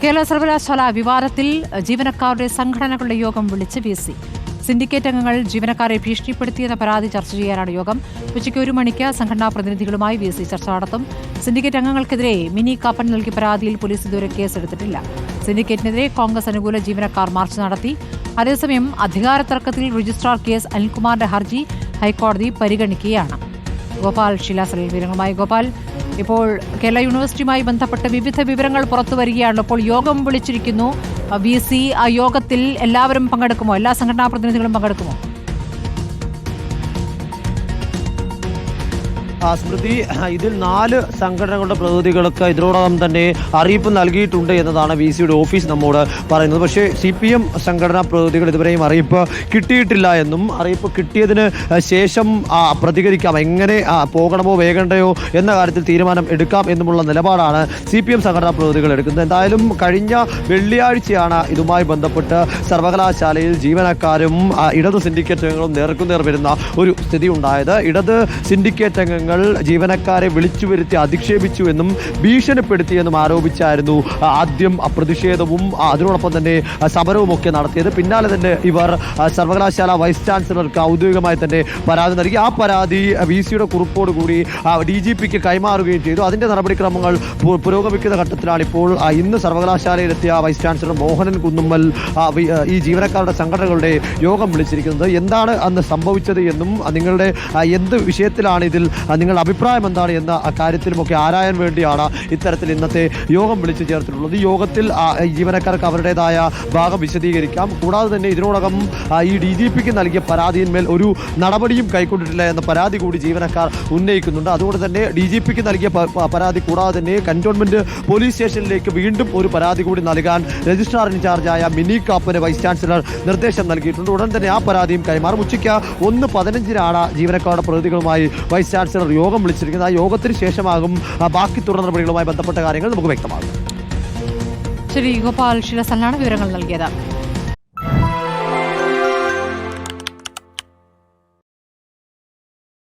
കേരള സർവകലാശാല വിവാദത്തിൽ ജീവനക്കാരുടെ സംഘടനകളുടെ യോഗം വിളിച്ച് വി സി. സിൻഡിക്കേറ്റ് അംഗങ്ങൾ ജീവനക്കാരെ ഭീഷണിപ്പെടുത്തിയെന്ന പരാതി ചർച്ച ചെയ്യാനാണ് യോഗം. ഉച്ചയ്ക്ക് ഒരു മണിക്ക് സംഘടനാ പ്രതിനിധികളുമായി വി സി ചർച്ച നടത്തും. സിൻഡിക്കേറ്റ് അംഗങ്ങൾക്കെതിരെ മിനി കാപ്പൻ നൽകിയ പരാതിയിൽ പോലീസ് ഇതുവരെ കേസെടുത്തിട്ടില്ല. സിൻഡിക്കേറ്റിനെതിരെ കോൺഗ്രസ് അനുകൂല ജീവനക്കാർ മാർച്ച് നടത്തി. അതേസമയം അധികാര തർക്കത്തിൽ രജിസ്ട്രാർ കെ എസ് അനിൽകുമാറിന്റെ ഹർജി ഹൈക്കോടതി പരിഗണിക്കുകയാണ്. ഗോപാൽ ശിലാസലിൽ വിവരങ്ങളുമായി. ഗോപാൽ ഇപ്പോൾ കേരള യൂണിവേഴ്സിറ്റിയുമായി ബന്ധപ്പെട്ട് വിവിധ വിവരങ്ങൾ പുറത്തു വരികയാണ്. ഇപ്പോൾ യോഗം വിളിച്ചിരിക്കുന്നു. വി സി ആ യോഗത്തിൽ എല്ലാവരും പങ്കെടുക്കുമോ? എല്ലാ സംഘടനാ പ്രതിനിധികളും പങ്കെടുക്കുമോ? സ്മൃതി ഇതിൽ നാല് സംഘടനകളുടെ പ്രതിനിധികൾക്ക് ഇതിനോടകം തന്നെ അറിയിപ്പ് നൽകിയിട്ടുണ്ട് എന്നതാണ് വി സിയുടെ ഓഫീസ് നമ്മോട് പറയുന്നത്. പക്ഷേ സി പി എം സംഘടനാ പ്രതിനിധികൾ ഇതുവരെയും അറിയിപ്പ് കിട്ടിയിട്ടില്ല എന്നും അറിയിപ്പ് കിട്ടിയതിന് ശേഷം പ്രതികരിക്കാം എങ്ങനെ പോകണമോ വേകണ്ടയോ എന്ന കാര്യത്തിൽ തീരുമാനം എടുക്കാം എന്നുമുള്ള നിലപാടാണ് സി പി എം സംഘടനാ പ്രതിനിധികൾ എടുക്കുന്നത്. എന്തായാലും കഴിഞ്ഞ വെള്ളിയാഴ്ചയാണ് ഇതുമായി ബന്ധപ്പെട്ട് സർവകലാശാലയിൽ ജീവനക്കാരും ഇടത് സിൻഡിക്കേറ്റ് അംഗങ്ങളും നേർക്കുനേർ വരുന്ന ഒരു സ്ഥിതി ഉണ്ടായത് ഇടത് സിൻഡിക്കേറ്റ് അംഗങ്ങൾ ജീവനക്കാരെ വിളിച്ചു വരുത്തി അധിക്ഷേപിച്ചു എന്നും ഭീഷണിപ്പെടുത്തിയെന്നും ആരോപിച്ചായിരുന്നു ആദ്യം പ്രതിഷേധവും അതിനോടൊപ്പം തന്നെ സമരവും ഒക്കെ നടത്തിയത്. പിന്നാലെ തന്നെ ഇവർ സർവകലാശാല വൈസ് ചാൻസലർക്ക് ഔദ്യോഗികമായി തന്നെ പരാതി നൽകി. ആ പരാതി വി സിയുടെ കുറിപ്പോടുകൂടി ഡി ജി പിക്ക് കൈമാറുകയും ചെയ്തു. അതിന്റെ നടപടിക്രമങ്ങൾ പുരോഗമിക്കുന്ന ഘട്ടത്തിലാണ് ഇപ്പോൾ ഇന്ന് സർവകലാശാലയിലെത്തിയ വൈസ് ചാൻസലർ മോഹനൻ കുന്നുമ്മൽ ഈ ജീവനക്കാരുടെ സംഘടനകളുടെ യോഗം വിളിച്ചിരിക്കുന്നത്. എന്താണ് അന്ന് സംഭവിച്ചത് എന്നും നിങ്ങളുടെ എന്ത് വിഷയത്തിലാണ് ഇതിൽ നിങ്ങളുടെ അഭിപ്രായം എന്താണ് എന്ന കാര്യത്തിലുമൊക്കെ ആരായാൻ വേണ്ടിയാണ് ഇത്തരത്തിൽ ഇന്നത്തെ യോഗം വിളിച്ചു ചേർത്തിട്ടുള്ളത്. ഈ യോഗത്തിൽ ജീവനക്കാർക്ക് അവരുടേതായ ഭാഗം വിശദീകരിക്കാം. കൂടാതെ തന്നെ ഇതിനോടകം ഈ ഡി ജി പിക്ക് നൽകിയ പരാതിയിന്മേൽ ഒരു നടപടിയും കൈക്കൊണ്ടിട്ടില്ല എന്ന പരാതി കൂടി ജീവനക്കാർ ഉന്നയിക്കുന്നുണ്ട്. അതുകൊണ്ട് തന്നെ ഡി ജി പിക്ക് നൽകിയ പരാതി കൂടാതെ തന്നെ കന്റോൺമെന്റ് പോലീസ് സ്റ്റേഷനിലേക്ക് വീണ്ടും ഒരു പരാതി കൂടി നൽകാൻ രജിസ്ട്രാർ ഇൻചാർജായ മിനി കാപ്പന് വൈസ് ചാൻസലർ നിർദ്ദേശം നൽകിയിട്ടുണ്ട്. ഉടൻ തന്നെ ആ പരാതിയും കൈമാറും. ഉച്ചയ്ക്ക് ഒന്ന് പതിനഞ്ചിനാണ് ജീവനക്കാരുടെ പ്രതിനിധികളുമായി വൈസ് ചാൻസലർ യോഗം വിളിച്ചിരിക്കുന്നത് ആ യോഗത്തിന് ശേഷമാകും ബാക്കി തുടർ നടപടികളുമായി ബന്ധപ്പെട്ട കാര്യങ്ങൾ നമുക്ക് വ്യക്തമാകും. ശ്രീ ഗോപാൽ ശിരസലാണ് വിവരങ്ങൾ നൽകിയത്.